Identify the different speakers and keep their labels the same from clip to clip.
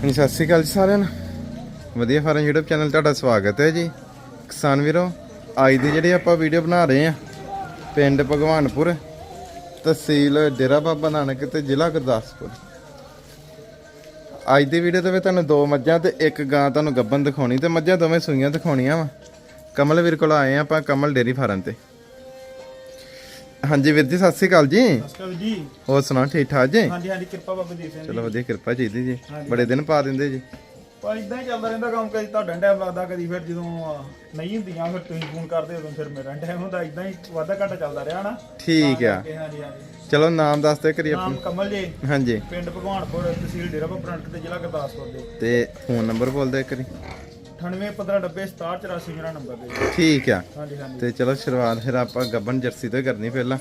Speaker 1: ਹਾਂਜੀ, ਸਤਿ ਸ਼੍ਰੀ ਅਕਾਲ ਜੀ ਸਾਰਿਆਂ ਨੂੰ। ਵਧੀਆ ਫਾਰਮ YouTube ਚੈਨਲ ਤੁਹਾਡਾ ਸਵਾਗਤ ਹੈ ਜੀ। ਕਿਸਾਨ ਵੀਰੋ, ਅੱਜ ਦੀ ਜਿਹੜੀ ਆਪਾਂ ਵੀਡੀਓ ਬਣਾ ਰਹੇ ਆ ਪਿੰਡ ਭਗਵਾਨਪੁਰ, ਤਹਿਸੀਲ ਡੇਰਾ ਬਾਬਾ ਨਾਨਕ ਤੇ ਜ਼ਿਲ੍ਹਾ ਗੁਰਦਾਸਪੁਰ। ਅੱਜ ਦੀ ਵੀਡੀਓ ਦੇ ਵਿੱਚ ਤੁਹਾਨੂੰ ਦੋ ਮੱਝਾਂ ਤੇ ਇੱਕ ਗਾਂ ਤੁਹਾਨੂੰ ਗੱਬਨ ਦਿਖਾਉਣੀ ਤੇ ਮੱਝਾਂ ਦੋਵੇਂ ਸੂਈਆਂ ਦਿਖਾਉਣੀਆਂ ਵਾ। ਕਮਲ ਵੀਰ ਕੋਲ ਆਏ ਆ ਆਪਾਂ, ਕਮਲ ਡੇਰੀ ਫਾਰਮ ਤੇ। ਹਾਂਜੀ ਵੀਰ ਜੀ ਸਤਿ ਸ਼੍ਰੀ ਅਕਾਲ ਜੀ। ਹੋਰ ਸੁਣਾਓ ਠੀਕ ਠਾਕ ਜੀ?
Speaker 2: ਹਾਂਜੀ ਹਾਂਜੀ ਕਿਰਪਾ ਬਾਬਾ ਦੀਪ ਸਿੰਘ
Speaker 1: ਚਲੋ ਵਧੀਆ ਕਿਰਪਾ ਚਾਹੀਦੀ ਜੀ। ਬੜੇ ਦਿਨ ਪਾ ਦਿੰਦੇ ਜੀ।
Speaker 2: ਪਰ ਇਦਾਂ ਹੀ ਚੱਲਦਾ ਰਹਿੰਦਾ ਕੰਮ ਕਦੀ ਤੁਹਾਡਾ ਟਾਈਮ ਲੱਗਦਾ ਕਦੀ ਫਿਰ ਜਦੋਂ ਅਹ, ਨਹੀਂ ਹੁੰਦੀਆਂ ਫਿਰ ਤੁਸੀਂ ਫੋਨ ਕਰਦੇ ਉਦੋਂ ਫਿਰ ਮੇਰਾ ਟਾਈਮ ਹੁੰਦਾ ਇਦਾਂ ਹੀ ਵਾਧਾ ਘਾਟਾ ਚੱਲਦਾ ਰਿਹਾ ਨਾ।
Speaker 1: ਠੀਕ ਆ। ਚਲੋ ਨਾਮ ਦੱਸ ਦੇ ਕਰੀ
Speaker 2: ਨਾਮ ਕਮਲ ਜੀ।
Speaker 1: ਆਪਣਾ ਹਾਂਜੀ।
Speaker 2: ਪਿੰਡ ਭਗਵਾਨਪੁਰ ਤਹਿਸੀਲ ਡੇਰਾ ਬਾਬਾ ਤੇ ਜ਼ਿਲ੍ਹਾ ਗੁਰਦਾਸਪੁਰ ਦੇ
Speaker 1: ਤੇ ਫੋਨ ਨੰਬਰ ਬੋਲ ਦੇ ਕਰੀ
Speaker 2: 9815906784 ਮੇਰਾ ਨੰਬਰ ਦੇ ਜੀ।
Speaker 1: ਠੀਕ ਆ।
Speaker 2: ਹਾਂਜੀ ਹਾਂਜੀ।
Speaker 1: ਤੇ ਚਲੋ ਸ਼ੁਰੂਆਤ ਫਿਰ ਆਪਾਂ ਗੱਬਨ ਜਰਸੀ ਤੋਂ ਹੀ ਕਰਨੀ ਪਹਿਲਾਂ।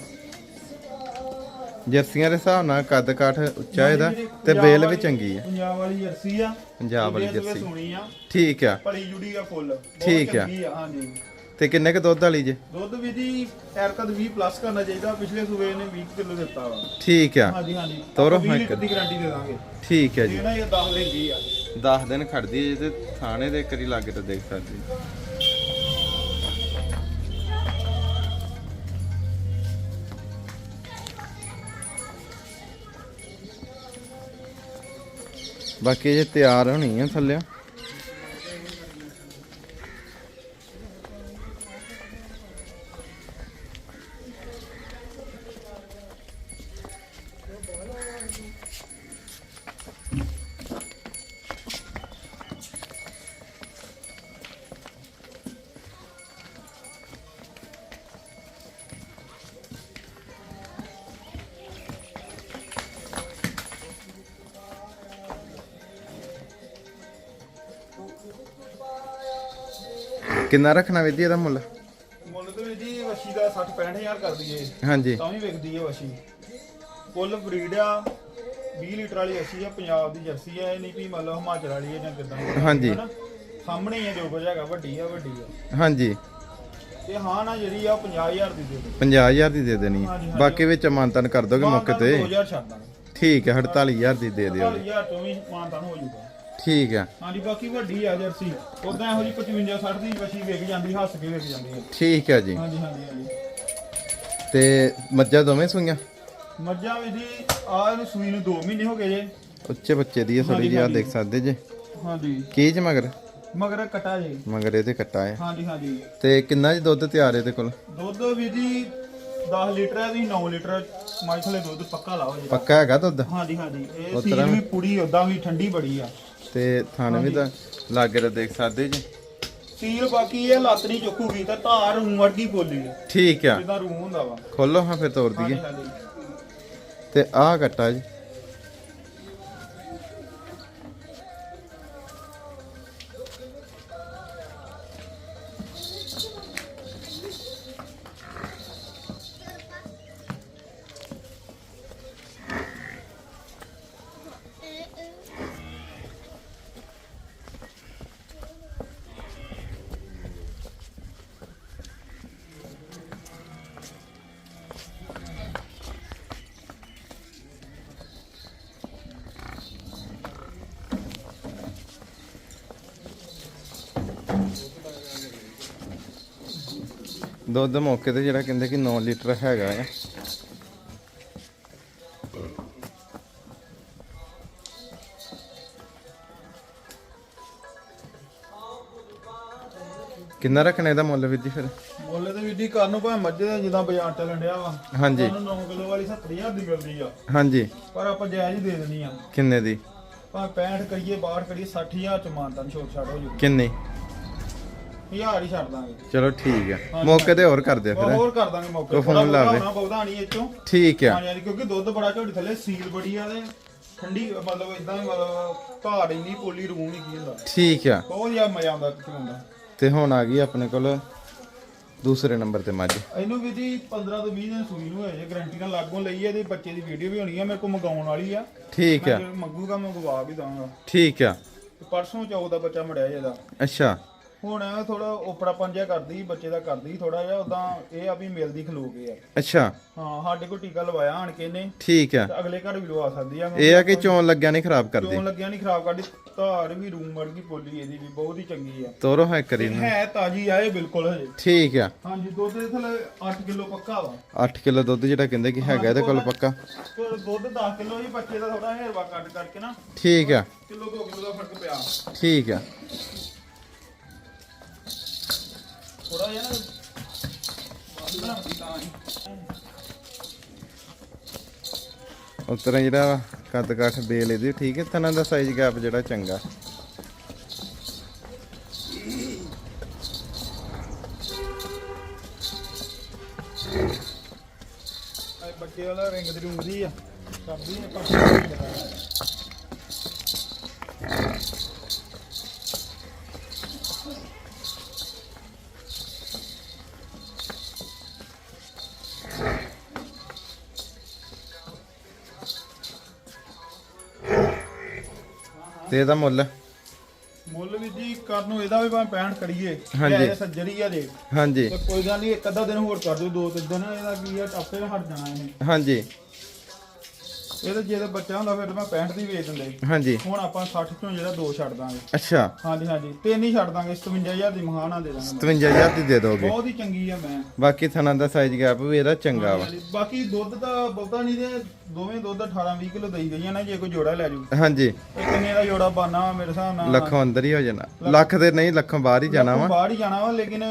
Speaker 1: ਜਰਸੀਆਂ ਦੇ ਹਿਸਾਬ ਨਾਲ ਕੱਦ ਕਾਠ ਉੱਚਾ ਇਹਦਾ ਤੇ ਬੇਲ ਵੀ ਚੰਗੀ ਆ।
Speaker 2: ਪੰਜਾਬ ਵਾਲੀ ਜਰਸੀ ਆ।
Speaker 1: ਪੰਜਾਬ ਵਾਲੀ
Speaker 2: ਇਹ ਸਵੇਰ
Speaker 1: ਜਰਸੀ।
Speaker 2: ਸੋਹਣੀ ਆ।
Speaker 1: ਠੀਕ ਆ।
Speaker 2: ਭਲੀ ਜੁੜੀ ਆ ਫੁੱਲ। ਬਹੁਤ
Speaker 1: ਠੀਕ ਆ।
Speaker 2: ਚੰਗੀ ਹਾਂਜੀ।
Speaker 1: ਤੇ ਕਿੰਨੇ ਕ ਦੁੱਧ ਵਾਲੀ ਜੇ?
Speaker 2: ਦੁੱਧ ਵੀ ਜੀ ਐਰਕਦ 20 ਪਲੱਸ ਕਰਨਾ ਚਾਹੀਦਾ। ਪਿਛਲੇ ਸੂਬੇ ਨੇ 20 ਕਿਲੋ ਦਿੱਤਾ ਵਾ।
Speaker 1: ਠੀਕ ਆ।
Speaker 2: ਹਾਂਜੀ ਹਾਂਜੀ।
Speaker 1: ਤੋਰੋ
Speaker 2: ਆਪਾਂ ਵੀਹ
Speaker 1: ਹਾਂ
Speaker 2: ਲੀਟਰ ਦੀ ਗਾਰੰਟੀ ਦੇ ਦਾਂਗੇ।
Speaker 1: ਠੀਕ ਆ ਜੀ।
Speaker 2: ਇਹ ਨਾ ਇਹ 10 ਲੈਂਦੀ ਆ।
Speaker 1: 10 ਦਿਨ ਖੜਦੀ ਹੈ ਤੇ ਥਾਣੇ ਦੇ ਕਰੀ ਲਾਗੇ ਤਾਂ ਦੇਖ ਸਕਦੇ ਬਾਕੀ ਜੇ ਤਿਆਰ ਹੋਣੀ ਆ ਥੱਲੇ। ਕਿੰਨਾ ਰੱਖਣਾ ਵਿਧੀ ਇਹਦਾ ਮੁੱਲ?
Speaker 2: ਮੁੱਲ ਤੇ ਵੀ ਜੀ ਵਸ਼ੀ ਦਾ 60 65000 ਕਰ ਦਈਏ।
Speaker 1: ਹਾਂਜੀ।
Speaker 2: ਤਾਂ ਵੀ ਵਿਕਦੀ ਹੈ ਵਸ਼ੀ। ਫੁੱਲ ਬਰੀਡ ਆ 20 ਲੀਟਰ ਵਾਲੀ ਵਸ਼ੀ ਆ ਪੰਜਾਬ ਦੀ ਜਰਸੀ ਆ ਇਹ ਨਹੀਂ ਵੀ ਮਤਲਬ ਹਿਮਾਚਲ ਵਾਲੀ ਹੈ ਜਾਂ ਕਿਦਾਂ
Speaker 1: ਹਾਂਜੀ।
Speaker 2: ਸਾਹਮਣੇ ਹੀ ਆ ਜੋ ਕੁਝ ਹੈਗਾ ਵੱਡੀ ਆ ਵੱਡੀ ਆ।
Speaker 1: ਹਾਂਜੀ।
Speaker 2: ਤੇ ਹਾਂ ਨਾ ਜਿਹੜੀ ਆ ਉਹ 50000 ਦੀ ਦੇ ਦੇ
Speaker 1: 50000 ਦੀ ਦੇ ਦੇਣੀ। ਬਾਕੀ ਵਿੱਚ ਮਾਨਤਨ ਕਰ ਦੋਗੇ ਮੌਕੇ ਤੇ?
Speaker 2: 2000 ਛੱਡ ਦਾਂਗੇ।
Speaker 1: ਠੀਕ ਹੈ 48000 ਦੀ ਦੇ ਦਿਓ।
Speaker 2: 40000 ਤੋਂ ਵੀ ਮਾਨਤਾਨ ਹੋ ਜਾਊਗਾ
Speaker 1: ਠੀਕ ਹੈ
Speaker 2: ਹਾਂਜੀ ਬਾਕੀ ਵੱਡੀ ਆ ਜਰਸੀ। ਉਦਾਂ ਇਹੋ ਜੀ 55 60 ਦੀ ਵਸ਼ੀ ਵਿਕ ਜਾਂਦੀ ਹੱਸ ਕੇ ਵਿਕ ਜਾਂਦੀ ਹੈ
Speaker 1: ਠੀਕ ਹੈ ਜੀ।
Speaker 2: ਹਾਂਜੀ ਹਾਂਜੀ ਹਾਂਜੀ।
Speaker 1: ਤੇ ਮੱਝਾਂ ਦੋਵੇਂ ਸੂਈਆਂ?
Speaker 2: ਮੱਝਾਂ ਵੀ ਜੀ ਆ ਇਹਨੂੰ ਸੂਈ ਨੂੰ 2 ਮਹੀਨੇ ਹੋ ਗਏ ਜੇ।
Speaker 1: ਉੱਚੇ ਬੱਚੇ ਦੀ ਹੈ ਥੋੜੀ ਜਿਹੀ ਆ। ਦੇਖ ਸਕਦੇ ਜੇ।
Speaker 2: ਹਾਂਜੀ।
Speaker 1: ਕੀ ਚ ਮਗਰ?
Speaker 2: ਮਗਰ ਕਟਾ ਜੇ।
Speaker 1: ਮਗਰ ਇਹਦੇ ਕੱਟਾ ਹੈ
Speaker 2: ਹਾਂਜੀ ਹਾਂਜੀ।
Speaker 1: ਤੇ ਕਿੰਨਾ ਜੀ ਦੁੱਧ ਤਿਆਰ ਇਹਦੇ ਕੋਲ?
Speaker 2: ਦੁੱਧ ਵੀ ਜੀ 10 ਲੀਟਰ ਹੈ ਵੀ 9 ਲੀਟਰ। ਮਾਈ ਥਲੇ ਦੁੱਧ ਪੱਕਾ ਲਾਓ ਜੀ।
Speaker 1: ਪੱਕਾ ਹੈਗਾ ਦੁੱਧ?
Speaker 2: ਹਾਂਜੀ ਹਾਂਜੀ। ਇਹ ਸੀਲ ਵੀ ਪੂਰੀ ਉਦਾਂ ਵੀ ਠੰਡੀ ਬੜੀ ਆ।
Speaker 1: ਤੇ ਥਣ ਵੀ ਤਾਂ ਲਾਗੇ ਤਾਂ ਦੇਖ ਸਕਦੇ ਜੀ।
Speaker 2: ਸੀਲ ਬਾਕੀ ਇਹ ਲੱਤ ਨਹੀਂ ਚੁੱਕੂਗੀ ਤਾਂ ਧਾਰ ਰੂੰ ਵਰਗੀ ਬੋਲੀ ਹੈ
Speaker 1: ਠੀਕ ਆ।
Speaker 2: ਜਿੱਦਾਂ ਰੂੰ ਹੁੰਦਾ ਵਾ।
Speaker 1: ਖੋਲੋ ਹਾਂ ਫਿਰ ਤੋੜ ਦਈਏ। ਤੇ ਆਹ ਕੱਟਾ ਜੀ। ਦੁੱਧ ਮੌਕੇ ਤੇ ਜਿਹੜਾ ਕਹਿੰਦੇ ਕਿ 9 ਲੀਟਰ ਹੈਗਾ ਆ। ਕਿੰਨਾ ਰੱਖਣਾ ਇਹਦਾ ਮੁੱਲ ਵੀਰ ਜੀ ਫਿਰ?
Speaker 2: ਬੋਲੇ ਤੇ ਵੀਡੀ ਕਰਨ ਨੂੰ ਭਾਵੇਂ ਮੱਝੇ ਦਾ ਜਿੱਦਾਂ ਬਾਜ਼ਾਰ ਚੱਲਣ ਡਿਆ ਵਾ
Speaker 1: ਹਾਂਜੀ।
Speaker 2: ਤੁਹਾਨੂੰ 9 ਕਿਲੋ ਵਾਲੀ 70000 ਦੀ ਮਿਲਦੀ ਆ।
Speaker 1: ਹਾਂਜੀ।
Speaker 2: ਪਰ ਆਪਾਂ ਜਾਇਜ਼ ਦੇ ਦੇਣੀ ਆ।
Speaker 1: ਕਿੰਨੇ ਦੀ?
Speaker 2: ਭਾਵੇਂ 65 ਕਰੀਏ 62 ਕਰੀਏ 60000 ਚ ਮਾਨਤਾ ਛੋਟ ਛੱਡ ਹੋ ਜੂ
Speaker 1: ਕਿੰਨੀ?
Speaker 2: ਹਜ਼ਾਰ ਹੀ ਛੱਡ ਦਾਂਗੇ।
Speaker 1: ਚਲੋ ਠੀਕ ਆ। ਮੌਕੇ ਤੇ ਹੋਰ ਕਰ ਦਿਓ ਫਿਰ
Speaker 2: ਹੋਰ ਕਰ ਦਾਂਗੇ ਮੌਕੇ
Speaker 1: ਕੋਈ ਫੋਨ
Speaker 2: ਥੋੜ੍ਹਾ
Speaker 1: ਲਾਵੇ।
Speaker 2: ਬਹੁਤਾ ਹੋਣਾ ਬਹੁਤਾ ਨਹੀਂ ਇਹ ਚੋਂ
Speaker 1: ਠੀਕ ਆ।
Speaker 2: ਹਾਂਜੀ ਹਾਂਜੀ ਕਿਉਂਕਿ ਦੁੱਧ ਬੜਾ ਝੋਟੀ ਥੱਲੇ ਸੀਲ ਬੜੀ ਆ ਤੇ ਠੰਡੀ ਮਤਲਬ ਇਦਾਂ ਮਤਲਬ ਘਾੜ ਇੰਨੀ ਪੋਲੀ ਰੂਹ ਨਹੀਂ ਕੀ ਹੁੰਦਾ।
Speaker 1: ਠੀਕ ਆ।
Speaker 2: ਬਹੁਤ ਜ਼ਿਆਦਾ ਮਜ਼ਾ ਆਉਂਦਾ ਚਲਾਉਂਦਾ
Speaker 1: ਤੇ ਹੁਣ ਆ ਗਈ ਆਪਣੇ ਕੋਲ ਦੂਸਰੇ ਨੰਬਰ ਤੇ ਮੱਝ।
Speaker 2: ਇਹਨੂੰ ਵੀ ਜੀ 15 ਤੋਂ 20 ਦਿਨ ਸੂਈ ਨੂੰ ਹੋਏ ਜੇ ਗਾਰੰਟੀ ਨਾਲ ਲਾਗੋਂ ਲਈ ਹੈ ਇਹਦੇ ਬੱਚੇ ਦੀ ਵੀਡੀਓ ਵੀ ਹੋਣੀ ਆ ਮੇਰੇ ਕੋਲ ਮੰਗਾਉਣ ਵਾਲੀ ਆ।
Speaker 1: ਠੀਕ
Speaker 2: ਮੈਂ
Speaker 1: ਆ
Speaker 2: ਜੇ ਮੰਗੂਗਾ ਮੰਗਵਾ ਵੀ ਦਾਂਗਾ।
Speaker 1: ਠੀਕ ਆ।
Speaker 2: ਤੇ ਪਰਸੋਂ ਚੌਥ ਦਾ ਬੱਚਾ ਮੜਿਆ ਇਹਦਾ।
Speaker 1: ਅੱਛਾ।
Speaker 2: ਹੁਣ ਥੋੜਾ ਓਪਰਾ ਪੰਜਾ ਕਰਦੀ ਬੱਚੇ ਦਾ ਕਰਦੀ ਥੋੜਾ ਜਿਹਾ ਉਦਾਂ ਇਹ ਆ ਵੀ ਮਿਲਦੀ ਖਲੋ ਗਏ ਆ।
Speaker 1: ਅੱਛਾ।
Speaker 2: ਹਾਂ ਸਾਡੇ ਕੋਲ ਟੀਕਾ ਲਵਾਇਆ ਆਣ ਕੇ ਨੇ
Speaker 1: ਠੀਕ ਆ।
Speaker 2: ਤੇ ਅਗਲੇ ਘਰ ਵੀ ਲਵਾ ਸਕਦੀ ਆ।
Speaker 1: ਇਹ ਆ ਕਿ ਚੋਣ ਲੱਗਿਆ ਨਹੀਂ ਖਰਾਬ ਕਰਦੀ।
Speaker 2: ਕਿਉਂ ਲੱਗਿਆ ਨਹੀਂ ਖਰਾਬ ਕਰਦੀ। ਧਾਰ ਵੀ ਰੂਮ ਵਰਗੀ ਪੋਲੀ ਇਹਦੀ ਵੀ ਬਹੁਤ ਹੀ ਚੰਗੀ ਆ।
Speaker 1: ਤੋਰੋ ਹੈ ਕਰੀ ਨੂੰ।
Speaker 2: ਹੈ ਤਾਜੀ ਆ ਇਹ ਬਿਲਕੁਲ ਹਜੇ।
Speaker 1: ਠੀਕ ਆ।
Speaker 2: ਹਾਂਜੀ ਦੁੱਧ ਦੇ ਥੱਲੇ 8 ਕਿਲੋ ਪੱਕਾ ਵਾ।
Speaker 1: 8 ਕਿਲੋ ਦੁੱਧ ਜਿਹੜਾ ਕਹਿੰਦੇ ਕਿ ਹੈਗਾ ਇਹਦੇ ਕੋਲ ਪੱਕਾ।
Speaker 2: ਦੁੱਧ 10 ਕਿਲੋ ਹੀ ਬੱਚੇ ਦਾ ਥੋੜਾ ਹੇਰਵਾ ਕੱਟ ਕਰਕੇ ਨਾ।
Speaker 1: ਠੀਕ ਆ।
Speaker 2: ਕਿਲੋ 2 ਕਿਲੋ ਦਾ ਫ਼ਰਕ ਪਿਆ।
Speaker 1: ਠੀਕ ਆ।
Speaker 2: ਥੋੜਾ ਜਿਹਾ ਨਾ ਵੱਧ ਬਣਾਉਂਦੀ ਤਾਂ।
Speaker 1: ਉਸ ਤਰ੍ਹਾਂ ਜਿਹੜਾ ਕੱਦ ਕਾਠ ਬੇਲ ਇਹਦੀ ਠੀਕ ਹੈ ਤਨਾਂ ਦਾ ਸਾਈਜ਼ ਗੈਪ ਜਿਹੜਾ ਚੰਗਾ
Speaker 2: ਬੱਚੇ ਵਾਲਾ ਰਿੰਗ ਦੀ ਰੂੰਗਦੀ ਆ ਕਰਦੀ ਆ ਪਰ
Speaker 1: ਤੇ ਇਹਦਾ ਮੁੱਲ?
Speaker 2: ਮੁੱਲ ਵੀ ਜੀ ਕਰਨ ਨੂੰ ਇਹਦਾ ਵੀ ਭਾਵੇਂ 65 ਕਰੀਏ
Speaker 1: ਹਾਂਜੀ।
Speaker 2: ਇਹ ਸੱਜਰੀ ਆ ਜੇ।
Speaker 1: ਹਾਂਜੀ।
Speaker 2: ਤੇ ਕੋਈ ਗੱਲ ਨਹੀਂ ਇੱਕ ਅੱਧਾ ਦਿਨ ਹੋਰ ਕਰ ਦਿਓ ਦੋ ਤਿੰਨ ਦਿਨ ਇਹਦਾ ਕੀ ਆ ਟੱਪੇ ਹਟ ਜਾਣਾ ਇਹ
Speaker 1: ਹਾਂਜੀ।
Speaker 2: ਇਹਦਾ ਜੇ ਤਾਂ ਬੱਚਾ ਹੁੰਦਾ ਫਿਰ ਤਾਂ ਮੈਂ 65 ਦੀ ਵੇਚ ਦਿੰਦੇ
Speaker 1: ਹਾਂਜੀ।
Speaker 2: ਹੁਣ ਆਪਾਂ 60 ਚੋਂ ਜਿਹੜਾ ਦੋ ਛੱਡ ਦਾਂਗੇ।
Speaker 1: ਅੱਛਾ।
Speaker 2: ਹਾਂਜੀ ਹਾਂਜੀ। ਤਿੰਨ ਹੀ ਛੱਡ ਦਾਂਗੇ 57000 ਦੀ ਮਹਾਨਾ ਦੇ ਦਾਂਗੇ।
Speaker 1: 57000 ਦੀ ਦੇ ਦੋਗੇ।
Speaker 2: ਬਹੁਤ ਹੀ ਚੰਗੀ ਆ ਮੈਂ।
Speaker 1: ਬਾਕੀ ਥਣਾ ਦਾ ਸਾਈਜ਼ ਗੈਪ ਵੀ ਇਹਦਾ ਚੰਗਾ ਵਾ।
Speaker 2: ਬਾਕੀ ਦੁੱਧ ਤਾਂ ਬਹੁਤਾ ਨਹੀਂ ਦੇ ਦੋਵੇਂ ਦੁੱਧ 18 20 ਕਿਲੋ ਦੇਈ ਗਈਆਂ ਨਾ ਜੇ ਕੋਈ ਜੋੜਾ ਲੈ ਜੂ।
Speaker 1: ਹਾਂਜੀ।
Speaker 2: ਇਹ ਕਿੰਨੇ ਦਾ ਜੋੜਾ ਬਾਨਾ ਮੇਰੇ ਹਿਸਾਬ ਨਾਲ?
Speaker 1: ਲੱਖੋਂ ਅੰਦਰ ਹੀ ਹੋ ਜਾਣਾ। ਲੱਖ ਦੇ ਨਹੀਂ ਲੱਖੋਂ ਬਾਹਰ ਹੀ ਜਾਣਾ ਵਾ।
Speaker 2: ਬਾਹਰ ਹੀ ਜਾਣਾ ਵਾ ਲੇਕਿਨ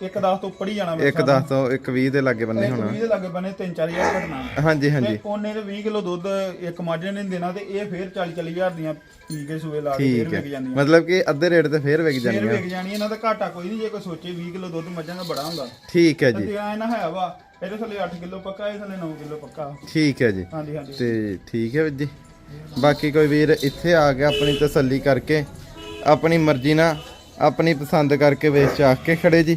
Speaker 2: ਇੱਕ 10 ਤੋਂ ਉੱਪਰ ਹੀ ਜਾਣਾ ਮੇਰੇ
Speaker 1: ਇੱਕ 10 ਤੋਂ ਇੱਕ 20 ਦੇ ਲਾਗੇ ਬੰਨੇ। ਹੋਣਾ।
Speaker 2: ਇੱਕ 20 ਦੇ ਲੱਗੇ ਬਨੇ 3-4000 ਘਟਣਾ।
Speaker 1: ਹਾਂਜੀ ਹਾਂਜੀ।
Speaker 2: ਤੇ ਉਹਨੇ ਤੇ 20 ਕਿਲੋ ਦੁੱਧ ਇੱਕ ਮਾਝੇ ਨੇ ਦੇਣਾ ਤੇ ਇਹ ਫੇਰ 40-40000 ਦੀਆਂ ਪੀ ਕੇ ਸੂਏ ਲਾ ਕੇ ਫੇਰ ਵਿਕ ਜਾਂਦੀਆਂ।
Speaker 1: ਮਤਲਬ ਕਿ ਅੱਧੇ ਰੇਟ ਤੇ ਫੇਰ ਵਿਕ
Speaker 2: ਫੇਰ
Speaker 1: ਜਾਣੀਆਂ।
Speaker 2: ਵਿਕ ਜਾਣੀ ਇਹਨਾਂ ਦਾ ਘਾਟਾ ਕੋਈ ਨਹੀਂ ਜੇ ਕੋਈ ਸੋਚੇ 20 ਕਿਲੋ ਦੁੱਧ ਮੱਝਾਂ ਦਾ ਬੜਾ ਹੁੰਦਾ।
Speaker 1: ਠੀਕ ਹੈ
Speaker 2: ਤੇ
Speaker 1: ਜੀ।
Speaker 2: ਇਹਨਾਂ ਹੈ ਵਾ ਇਹਦੇ ਥੱਲੇ 8 ਕਿਲੋ ਪੱਕਾ ਇਹਦੇ ਥੱਲੇ 9 ਕਿਲੋ ਪੱਕਾ।
Speaker 1: ਠੀਕ ਹੈ ਜੀ।
Speaker 2: ਹਾਂਜੀ ਹਾਂਜੀ।
Speaker 1: ਤੇ ਠੀਕ ਹੈ ਵੀਰ ਜੀ। ਬਾਕੀ ਕੋਈ ਵੀਰ ਇੱਥੇ ਆ ਗਿਆ ਆਪਣੀ ਤਸੱਲੀ ਕਰਕੇ ਆਪਣੀ ਮਰਜ਼ੀ ਨਾਲ ਆਪਣੀ ਪਸੰਦ ਕਰਕੇ ਵੇਚ ਚਾਖ ਕੇ ਖੜੇ ਜੀ।